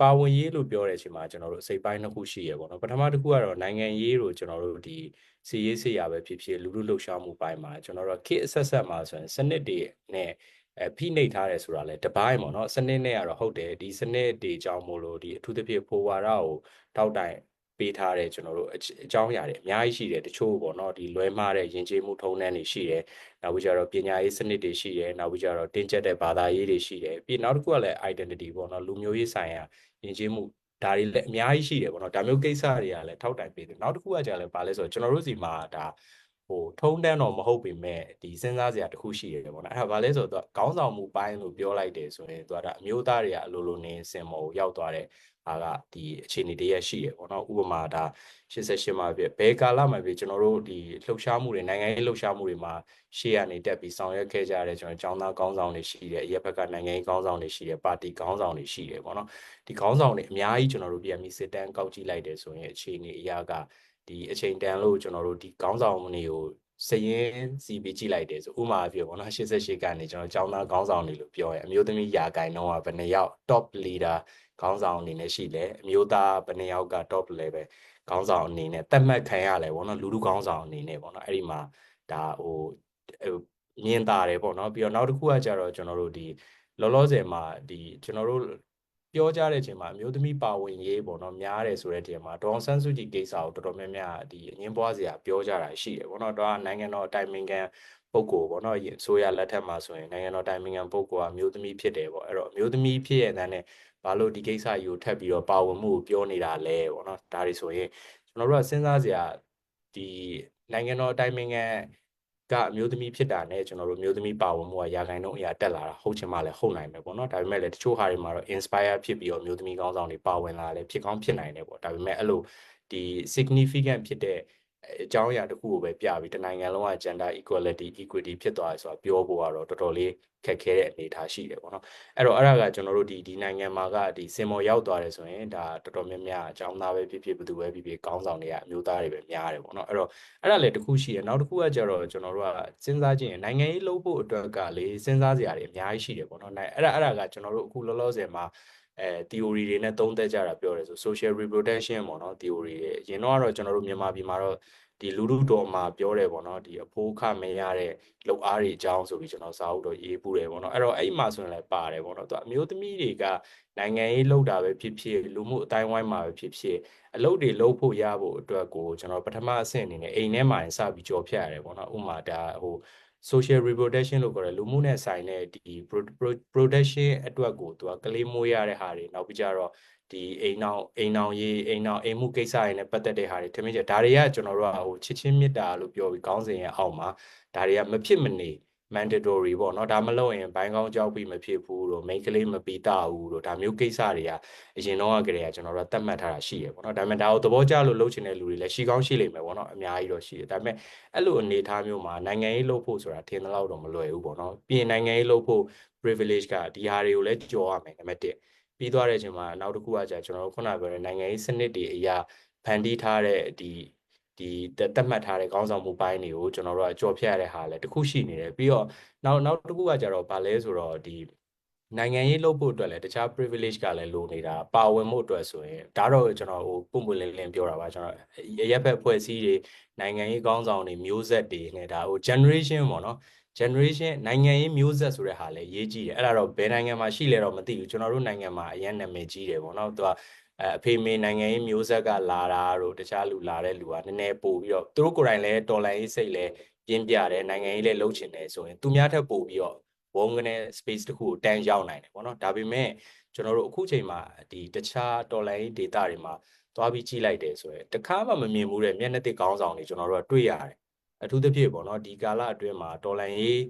ပါဝင်ရေးလို့ပြောတဲ့အချိန်မှာကျွန်တော်တို့အစိပ်ပိုင်းနှစ်ခုရှိရပေါ့နော်ပထမတစ်ခုကတော့နိုင်ငံရေးလို့ကျွန်တော်တို့ဒီစီရေးစီရပဲဖြစ်ဖြစ်လူလူလှုပ်ရှားမှုပိုင်းမှာကျွန်တော်တို့ခေတ်အဆက်ဆက်မှာဆိုရင်စနစ်တွေနဲ့အဲဖိနှိပ်ထားတယ်ဆိုတာလဲတပိုင်းပေါ့နော်စနစ်နဲ့ကတော့ဟုတ်တယ်ဒီစနစ်တွေကြောင့်မို့လို့ဒီအထူးသဖြင့်ဖိုဝါရကိုတောက်တိုင် ပေးထားတဲ့ကျွန်တော်တို့အကြောင်းအရာတွေအများကြီးရှိတယ်တချို့ပေါ့နော်ဒီလွဲမှားတဲ့ယဉ်ကျေးမှုထုံးတမ်းတွေရှိတယ်နောက်ပြီးကြတော့ပညာရေးစနစ်တွေရှိတယ်နောက်ပြီးကြတော့တင်းကျပ်တဲ့ဘာသာရေးတွေရှိတယ်ပြီးနောက်တစ်ခုကလည်း identity ပေါ့နော်လူမျိုးရေးဆိုင်ရာယဉ်ကျေးမှုဒါတွေလည်းအများကြီးရှိတယ်ပေါ့နော်ဒါမျိုးကိစ္စတွေကလည်းထောက်တိုင်ပေးတယ်နောက်တစ်ခုကကြာလည်းပါလဲဆိုတော့ကျွန်တော်တို့စီမှာဒါဟိုထုံးတမ်းတော့မဟုတ်ပေမဲ့ဒီစဉ်းစားစရာတစ်ခုရှိရတယ်ပေါ့နော်အဲ့ဒါဘာလဲဆိုတော့ခေါင်းဆောင်မှုပိုင်းလို့ပြောလိုက်တယ်ဆိုရင်သူကဒါအမျိုးသားတွေကအလိုလိုနေစင်မော်ရောက်သွားတဲ့ အာကဒီအခြေအနေတရက်ရှိရပေါ့နော်ဥပမာဒါ88မှာပြဘယ်ကာလမှာပြကျွန်တော်တို့ဒီလှုပ်ရှားမှုတွေနိုင်ငံရေးလှုပ်ရှားမှုတွေမှာရှေ့ကနေတက်ပြီးဆောင်ရွက်ခဲ့ကြတဲ့ကျွန်တော်ចောင်းသားခေါင်းဆောင်တွေရှိတယ်အရက်ဘက်ကနိုင်ငံရေးခေါင်းဆောင်တွေရှိတယ်ပါတီခေါင်းဆောင်တွေရှိတယ်ပေါ့နော်ဒီခေါင်းဆောင်တွေအများကြီးကျွန်တော်တို့ပြန်ပြီးစစ်တမ်းကောက်ကြည့်လိုက်တယ်ဆိုရင်အခြေအနေအရာကဒီအချိန်တန်လို့ကျွန်တော်တို့ဒီခေါင်းဆောင်တွေကိုစရင်စီပြီးကြည့်လိုက်တယ်ဆိုဥမာပြောပေါ့နော်88ကနေကျွန်တော်ចောင်းသားခေါင်းဆောင်တွေလို့ပြောရင်အမျိုးသမီးယာကိုင်တော့ဘယ်နှယောက် top leader ခေါင်းဆောင်အနေနဲ့ရှိလဲအမျိုးသားဘယ်နှယောက်က top level ခေါင်းဆောင်အနေနဲ့တတ်မှတ်ခံရလဲပေါ့နော်လူလူခေါင်းဆောင်အနေနဲ့ပေါ့နော်အဲ့ဒီမှာဒါဟိုမြင်တာတယ်ပေါ့နော်ပြီးတော့နောက်တစ်ခုကကြတော့ကျွန်တော်တို့ဒီလောလောဆယ်မှာဒီကျွန်တော်တို့ပြောကြတဲ့အချိန်မှာအမျိုးသမီးပါဝင်ရေးပေါ့နော်များတယ်ဆိုတဲ့အချိန်မှာဒေါအောင်ဆန်းစုကြည်ကိစ္စကိုတော်တော်များများဒီအငင်းပွားစရာပြောကြတာရှိတယ်ပေါ့နော်တော့နိုင်ငံတော်အတိုင်ပင်ခံ ပုဂ္ဂိုလ်ပေါ့နော်ဆိုရလက်ထက်မှာဆိုရင်နိုင်ငံတော်တိုင်ပင်ခံပုဂ္ဂိုလ်ကအမျိုးသမီးဖြစ်တယ်ပေါ့အဲ့တော့အမျိုးသမီးဖြစ်ရတဲ့နဲ့ဘာလို့ဒီကိစ္စကြီးကိုထပ်ပြီးတော့ပါဝင်မှုကိုပြောနေတာလဲပေါ့နော်ဒါတွေဆိုရင်ကျွန်တော်တို့ကစဉ်းစားစရာဒီနိုင်ငံတော်အတိုင်ပင်ခံကအမျိုးသမီးဖြစ်တာနဲ့ကျွန်တော်တို့မျိုးသမီးပါဝင်မှုကရာခိုင်နှုန်းအရာတက်လာတာဟုတ်ချင်မှလည်းဟုတ်နိုင်မယ်ပေါ့နော်ဒါပေမဲ့လည်းတချို့ဟာတွေမှာတော့ inspire ဖြစ်ပြီးတော့မျိုးသမီးကောင်းဆောင်တွေပါဝင်လာလည်းဖြစ်ကောင်းဖြစ်နိုင်တယ်ပေါ့ဒါပေမဲ့အဲ့လိုဒီ significant ဖြစ်တဲ့ အကြောင်းအရာတစ်ခုကိုပဲပြပြီးတနိုင်ငံလုံးက gender equality equity ဖြစ်သွားတယ်ဆိုတာပြောဖို့ကတော့တော်တော်လေးခက်ခဲတဲ့အနေအထားရှိတယ်ပေါ့နော်အဲ့တော့အဲ့ဒါကကျွန်တော်တို့ဒီဒီနိုင်ငံမှာကဒီစင်မော်ရောက်သွားတယ်ဆိုရင်ဒါတော်တော်များများအကြောင်းသားပဲဖြစ်ဖြစ်ဘယ်သူပဲဖြစ်ဖြစ်ကောင်းဆောင်တွေကအမျိုးသားတွေပဲများတယ်ပေါ့နော်အဲ့တော့အဲ့ဒါလည်းတစ်ခုရှိတယ်နောက်တစ်ခုကကျတော့ကျွန်တော်တို့ကစဉ်းစားကြည့်ရင်နိုင်ငံရေးလုပ်ဖို့အတွက်ကလေစဉ်းစားစရာတွေအများကြီးရှိတယ်ပေါ့နော်အဲ့ဒါအဲ့ဒါကကျွန်တော်တို့အခုလောလောဆယ်မှာ အဲ theory တွေနဲ့သုံးသပ်ကြတာပြောတယ်ဆို social reproduction ပေါ့နော် theory တွေအရင်တော့ကတော့ကျွန်တော်တို့မြန်မာပြည်မှာတော့ဒီလူလူတော်မှာပြောတယ်ပေါ့နော်ဒီအဖိုးခမရတဲ့လောက်အားတွေအကြောင်းဆိုပြီးကျွန်တော်စာအုပ်တော့ရေးပူတယ်ပေါ့နော်အဲ့တော့အဲ့မှာဆိုရင်လည်းပါတယ်ပေါ့နော်သူအမျိုးသမီးတွေကနိုင်ငံရေးလောက်တာပဲဖြစ်ဖြစ်လူမှုအတိုင်းဝိုင်းမှာပဲဖြစ်ဖြစ်အလုပ်တွေလုပ်ဖို့ရဖို့အတွက်ကိုကျွန်တော်ပထမအဆင့်အနေနဲ့အိမ်ထဲမှာစပြီးကြော်ဖြတ်ရတယ်ပေါ့နော်ဥပမာဒါဟို social reproduction လို့ခေါ်တယ်လူမှုနဲ့ဆိုင်တဲ့ဒီ production အတွက်ကိုသူကကလေးမွေးရတဲ့ဟာတွေနောက်ပြီးကြတော့ဒီအိမ်နောက်အိမ်နောက်ရေးအိမ်နောက်အိမ်မှုကိစ္စတွေနဲ့ပတ်သက်တဲ့ဟာတွေထမင်းကျဒါတွေကကျွန်တော်တို့ကဟိုချစ်ချင်းမေတ္တာလို့ပြောပြီးခေါင်းစဉ်ရဲ့အောက်မှာဒါတွေကမဖြစ်မနေ mandatory ပေါ့နော်ဒါမလုပ်ရင်ဘိုင်းကောင်းကြောက်ပြီးမဖြစ်ဘူးလို့ main ကလေးမပြီးတာဘူးလို့ဒါမျိုးကိစ္စတွေကအရင်တော့ကတည်းကကျွန်တော်တို့သတ်မှတ်ထားတာရှိရပေါ့နော်ဒါပေမဲ့ဒါကိုသဘောကျလို့လုပ်ချင်တဲ့လူတွေလည်းရှိကောင်းရှိလိမ့်မယ်ပေါ့နော်အများကြီးတော့ရှိတယ်ဒါပေမဲ့အဲ့လိုအနေအထားမျိုးမှာနိုင်ငံရေးလုပ်ဖို့ဆိုတာထင်သလောက်တော့မလွယ်ဘူးပေါ့နော်ပြင်နိုင်ငံရေးလုပ်ဖို့ privilege ကဒီဟာတွေကိုလည်းကြော်ရမယ်နံပါတ်1ပြီးသွားတဲ့အချိန်မှာနောက်တစ်ခုကကြာကျွန်တော်တို့ခုနပြောတဲ့နိုင်ငံရေးစနစ်တွေအရာဖန်တီးထားတဲ့ဒီ ဒီတတ်မှတ်ထားတဲ့ခေါင်းဆောင်မှုပိုင်းတွေကိုကျွန်တော်တို့ကကြော်ဖြတ်ရတဲ့ဟာလည်းတစ်ခုရှိနေတယ်ပြီးတော့နောက်နောက်တစ်ခုကကြတော့ဗာလဲဆိုတော့ဒီနိုင်ငံရေးလုပ်ဖို့အတွက်လည်းတခြား privilege ကလည်းလိုနေတာပါဝင်မှုအတွက်ဆိုရင်ဒါတော့ကျွန်တော်ဟိုပုံပွင့်လင်းလင်းပြောတာပါကျွန်တော်ရက်ဖက်ဖွဲ့စည်းတွေနိုင်ငံရေးခေါင်းဆောင်တွေမျိုးဆက်တွေနဲ့ဒါဟို generation ပေါ့နော် generation နိုင်ငံရေးမျိုးဆက်ဆိုတဲ့ဟာလည်းရေးကြည့်တယ်အဲ့ဒါတော့ဘယ်နိုင်ငံမှာရှိလဲတော့မသိဘူးကျွန်တော်တို့နိုင်ငံမှာအရင်နာမည်ကြီးတယ်ပေါ့နော်သူက အဖေမေနိုင်ငံရေးမျိုးဆက်ကလာတာတို့တခြားလူလာတဲ့လူကနည်းနည်းပို့ပြီးတော့သူတို့ကိုယ်တိုင်လည်းတော်လိုင်းရေးစိတ်လည်းပြင်းပြတယ်နိုင်ငံရေးလည်းလှုပ်ချင်တယ်ဆိုရင်သူများထက်ပို့ပြီးတော့ဝုန်းကနေ space တခုကိုတန်းရောက်နိုင်တယ်ပေါ့နော်ဒါပေမဲ့ကျွန်တော်တို့အခုချိန်မှာဒီတခြားတော်လိုင်းရေး data တွေမှာသွားပြီးကြည့်လိုက်တယ်ဆိုရင်တခါမှမမြင်ဘူးတဲ့မျက်နှာတစ်ခေါင်းဆောင်တွေကျွန်တော်တို့ကတွေ့ရတယ်အထူးသဖြင့်ပေါ့နော်ဒီကာလအတွင်းမှာတော်လိုင်းရေး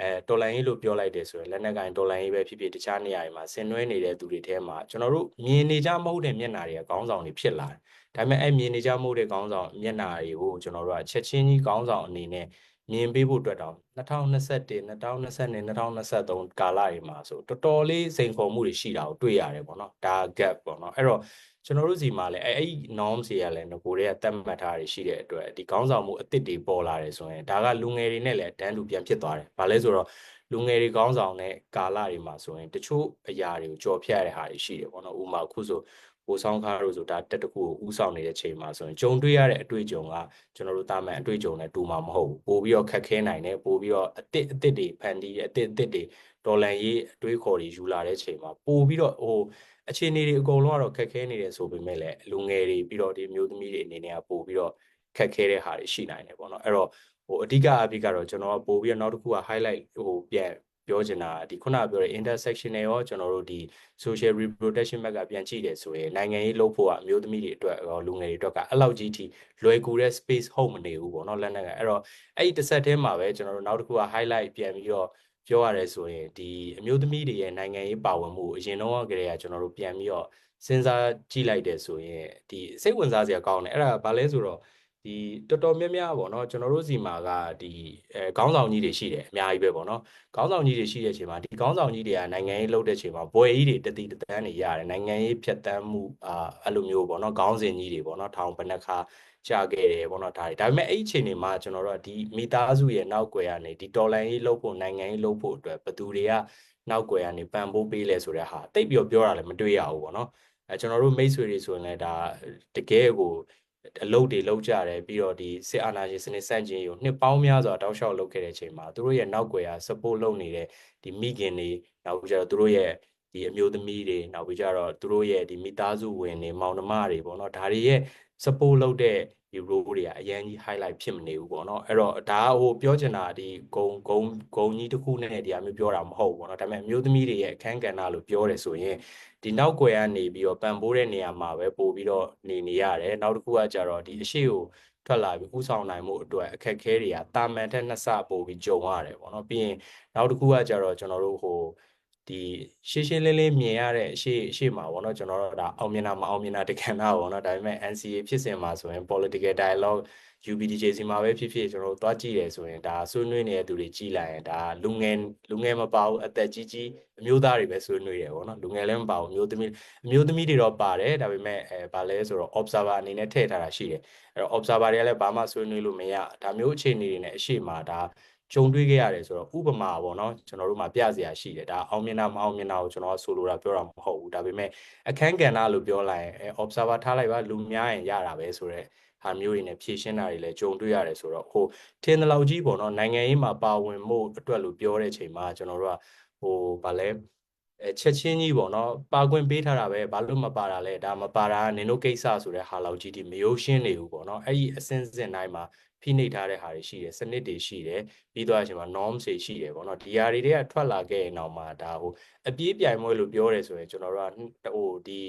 အဲတော်လိုင်းရေးလို့ပြောလိုက်တယ်ဆိုရင်လက်နက်ကင်တော်လိုင်းရေးပဲဖြစ်ဖြစ်တခြားနေရာတွေမှာဆင်နွှဲနေတဲ့သူတွေထဲမှာကျွန်တော်တို့မြင်နေကြမဟုတ်တဲ့မျက်နှာတွေကခေါင်းဆောင်တွေဖြစ်လာတယ်။ဒါပေမဲ့အဲမြင်နေကြမဟုတ်တဲ့ခေါင်းဆောင်မျက်နှာတွေကိုကျွန်တော်တို့ကချက်ချင်းကြီးခေါင်းဆောင်အနေနဲ့မြင်ပေးဖို့အတွက်တော့2021 2022 2023ကာလတွေမှာဆိုတော်တော်လေးစိန်ခေါ်မှုတွေရှိတာကိုတွေ့ရတယ်ပေါ့နော်ဒါ gap ပေါ့နော်အဲ့တော့ ကျွန်တော်တို့စီမှာလည်းအဲ့အဲ့ norm စီကလည်းငကိုတွေကတတ်မှတ်ထားတွေရှိတဲ့အတွက်ဒီခေါင်းဆောင်မှုအစ်စ်တွေပေါ်လာတယ်ဆိုရင်ဒါကလူငယ်တွေနဲ့လည်းတန်းတူပြန်ဖြစ်သွားတယ်။ဘာလဲဆိုတော့လူငယ်တွေခေါင်းဆောင်တဲ့ကာလတွေမှာဆိုရင်တချို့အရာတွေကိုကြော်ဖြတ်ရတဲ့ဟာတွေရှိတယ်ပေါ့နော်ဥပမာအခုဆိုကိုဆောင်ခါတို့ဆိုတာတက်တကူကိုဥဆောင်နေတဲ့ချိန်မှာဆိုရင်ကြုံတွေ့ရတဲ့အတွေ့အကြုံကကျွန်တော်တို့တာမန်အတွေ့အကြုံနဲ့တူမှာမဟုတ်ဘူးပို့ပြီးတော့ခက်ခဲနိုင်တယ်ပို့ပြီးတော့အစ်စ်အစ်စ်တွေဖန်တီးအစ်စ်အစ်စ်တွေဒေါ်လန်ရေးအတွေးခေါ်တွေယူလာတဲ့ချိန်မှာပို့ပြီးတော့ဟို အခြေအနေတွေအကုန်လုံးကတော့ခက်ခဲနေတယ်ဆိုပေမဲ့လည်းလူငယ်တွေပြီးတော့ဒီမျိုးသမီးတွေအနေနဲ့ကပို့ပြီးတော့ခက်ခဲတဲ့ဟာတွေရှိနိုင်တယ်ပေါ့နော်အဲ့တော့ဟိုအဓိကအဖြစ်ကတော့ကျွန်တော်ကပို့ပြီးတော့နောက်တစ်ခုက highlight ဟိုပြန်ပြောချင်တာဒီခုနပြောတဲ့ intersection တွေရောကျွန်တော်တို့ဒီ social reproduction ဘက်ကပြန်ကြည့်တယ်ဆိုရင်နိုင်ငံရေးလုပ်ဖို့ကအမျိုးသမီးတွေအတွက်ရောလူငယ်တွေအတွက်ကအဲ့လောက်ကြီးထိလွယ်ကူတဲ့ space ဟုတ်မနေဘူးပေါ့နော်လက်နက်ကအဲ့တော့အဲ့ဒီတစ်ဆက်တည်းမှာပဲကျွန်တော်တို့နောက်တစ်ခုက highlight ပြန်ပြီးတော့ ပြောရတယ်ဆိုရင်ဒီအမျိုးသမီးတွေရဲ့နိုင်ငံရေးပါဝင်မှုအရင်တော့ကတည်းကကျွန်တော်တို့ပြန်ပြီးတော့စဉ်းစားကြည့်လိုက်တယ်ဆိုရင်ဒီစိတ်ဝင်စားစရာကောင်းတယ်အဲ့ဒါဘာလဲဆိုတော့ဒီတော်တော်များများပေါ့နော်ကျွန်တော်တို့စီမှာကဒီအဲခေါင်းဆောင်ကြီးတွေရှိတယ်အများကြီးပဲပေါ့နော်ခေါင်းဆောင်ကြီးတွေရှိတဲ့အချိန်မှာဒီခေါင်းဆောင်ကြီးတွေကနိုင်ငံရေးလုပ်တဲ့အချိန်မှာဘွယ်ကြီးတွေတတိတသန်းတွေရတယ်နိုင်ငံရေးဖြတ်တန်းမှုအာအဲ့လိုမျိုးပေါ့နော်ခေါင်းစဉ်ကြီးတွေပေါ့နော်ထောင်ဘဏ္ဍခါ ကြာခဲ့တယ်ပေါ့နော်ဒါတွေဒါပေမဲ့အဲ့ဒီအချိန်တွေမှာကျွန်တော်တို့ကဒီမိသားစုရဲ့နောက်ွယ်ကနေဒီတော်လန်ရေးလုပ်ဖို့နိုင်ငံရေးလုပ်ဖို့အတွက်ဘသူတွေကနောက်ွယ်ကနေပံ့ပိုးပေးလဲဆိုတဲ့ဟာတိတ်ပြီးပြောတာလည်းမတွေ့ရဘူးပေါ့နော်အဲကျွန်တော်တို့မိတ်ဆွေတွေဆိုရင်လည်းဒါတကယ်ကိုအလုပ်တွေလုပ်ကြတယ်ပြီးတော့ဒီစစ်အာဏာရှင်စနစ်ဆန့်ကျင်ရေးကိုနှစ်ပေါင်းများစွာတောက်လျှောက်လုပ်ခဲ့တဲ့အချိန်မှာသူတို့ရဲ့နောက်ွယ်က support လုပ်နေတဲ့ဒီမိခင်တွေနောက်ပြီးကြတော့သူတို့ရဲ့ဒီအမျိုးသမီးတွေနောက်ပြီးကြတော့သူတို့ရဲ့ဒီမိသားစုဝင်တွေမောင်နှမတွေပေါ့နော်ဒါတွေရဲ့ support လုပ်တဲ့ဒီ role တွေကအရင်ကြီး highlight ဖြစ်မနေဘူးပေါ့နော်အဲ့တော့ဒါဟိုပြောချင်တာဒီဂုံဂုံဂုံကြီးတစ်ခုနဲ့ဒီအမျိုးပြောတာမဟုတ်ဘူးပေါ့နော်ဒါပေမဲ့အမျိုးသမီးတွေရဲ့အခန်းကဏ္ဍလို့ပြောတယ်ဆိုရင်ဒီနောက်ွယ်ကနေပြီးတော့ပံပိုးတဲ့နေရာမှာပဲပို့ပြီးတော့နေနေရတယ်နောက်တစ်ခုကကြတော့ဒီအရှိကိုထွက်လာပြီးဥဆောင်နိုင်မှုအတွက်အခက်အခဲတွေကတာမန်ထက်နှစ်ဆပို့ပြီးကြုံရတယ်ပေါ့နော်ပြီးရင်နောက်တစ်ခုကကြတော့ကျွန်တော်တို့ဟို ဒီရှင်းရှင်းလင်းလင်းမြင်ရတဲ့အရှိအရှိမှာပေါ့နော်ကျွန်တော်တို့ဒါအောင်မြင်တာမအောင်မြင်တာတကယ်တော့ပေါ့နော်ဒါပေမဲ့ NCA ဖြစ်စဉ်မှာဆိုရင် political dialogue UPDJC မှာပဲဖြစ်ဖြစ်ကျွန်တော်တို့သွားကြည့်တယ်ဆိုရင်ဒါဆွေးနွေးနေတဲ့သူတွေကြည်လိုက်ရင်ဒါလူငယ်လူငယ်မပါဘူးအသက်ကြီးကြီးအမျိုးသားတွေပဲဆွေးနွေးတယ်ပေါ့နော်လူငယ်လည်းမပါဘူးအမျိုးသမီးအမျိုးသမီးတွေတော့ပါတယ်ဒါပေမဲ့အဲဘာလဲဆိုတော့ observer အနေနဲ့ထည့်ထားတာရှိတယ်အဲ့တော့ observer တွေကလည်းဘာမှဆွေးနွေးလို့မရဒါမျိုးအခြေအနေတွေနဲ့အရှိမဒါ ကြုံတွေ့ခဲ့ရတယ်ဆိုတော့ဥပမာပေါ့နော်ကျွန်တော်တို့မှာပြစရာရှိတယ်ဒါအောင်မြင်တာမအောင်မြင်တာကိုကျွန်တော်ဆိုလိုတာပြောတာမဟုတ်ဘူးဒါပေမဲ့အခန်းကဏ္ဍလို့ပြောလိုက်ရင် observer ထားလိုက်ပါလူများရင်ရတာပဲဆိုတော့ဟာမျိုးတွေနဲ့ဖြည့်ရှင်းတာတွေလည်းကြုံတွေ့ရတယ်ဆိုတော့ဟိုထင်းတလောက်ကြီးပေါ့နော်နိုင်ငံရေးမှာပါဝင်မှုအတွက်လို့ပြောတဲ့ချိန်မှာကျွန်တော်တို့ကဟိုဗာလဲ အဲချက်ချင်းကြီးပေါ့နော်ပါခွင့်ပေးထားတာပဲဘာလို့မပါတာလဲဒါမပါတာနင်တို့ကိစ္စဆိုတဲ့ဟာလောက်ကြီးဒီမရိုးရှင်းနေဘူးပေါ့နော်အဲ့ဒီအစင်းစင်တိုင်းမှာဖိနှိပ်ထားတဲ့ဟာတွေရှိတယ်စနစ်တွေရှိတယ်ပြီးတော့အချိန်မှာ norms တွေရှိတယ်ပေါ့နော်ဒီဟာတွေတွေကထွက်လာခဲ့ရင်တော့မှဒါဟိုအပြေးပြိုင်ပွဲလို့ပြောတယ်ဆိုရင်ကျွန်တော်တို့ကဟိုဒီ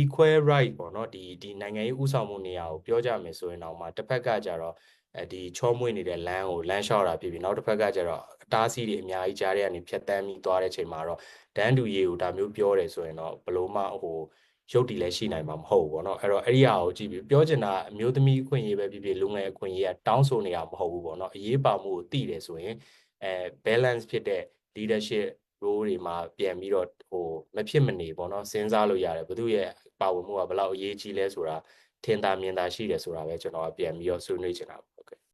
equal right ပေါ့နော်ဒီဒီနိုင်ငံရေးဥဆောင်မှုနေရာကိုပြောကြမယ်ဆိုရင်တော့မှတစ်ဖက်ကကြတော့အဲဒီချောမွေ့နေတဲ့လမ်းကိုလမ်းလျှောက်တာဖြစ်ပြီးနောက်တစ်ဖက်ကကြတော့အတားဆီးတွေအများကြီးကြားရတဲ့ကနေဖြတ်တန်းပြီးသွားတဲ့ချိန်မှာတော့ဒန်းတူရေးကိုဒါမျိုးပြောတယ်ဆိုရင်တော့ဘလို့မှဟိုရုပ်တည်လည်းရှိနိုင်မှာမဟုတ်ဘူးပေါ့နော်အဲ့တော့အဲ့ဒီဟာကိုကြည့်ပြီးပြောချင်တာအမျိုးသမီးအခွင့်အရေးပဲဖြစ်ဖြစ်လူငယ်အခွင့်အရေးကတောင်းဆိုနေတာမဟုတ်ဘူးပေါ့နော်အရေးပါမှုကိုသိတယ်ဆိုရင်အဲ balance ဖြစ်တဲ့ leadership role တွေမှာပြန်ပြီးတော့ဟိုမဖြစ်မနေပေါ့နော်စဉ်းစားလို့ရတယ်ဘသူရဲ့ ပါဝင်မှုကဘယ်လောက်အရေးကြီးလဲဆိုတာထင်သာမြင်သာရှိတယ်ဆိုတာပဲကျွန်တော်ကပြန်ပြီးတော့ဆွေးနွေးချင်တာ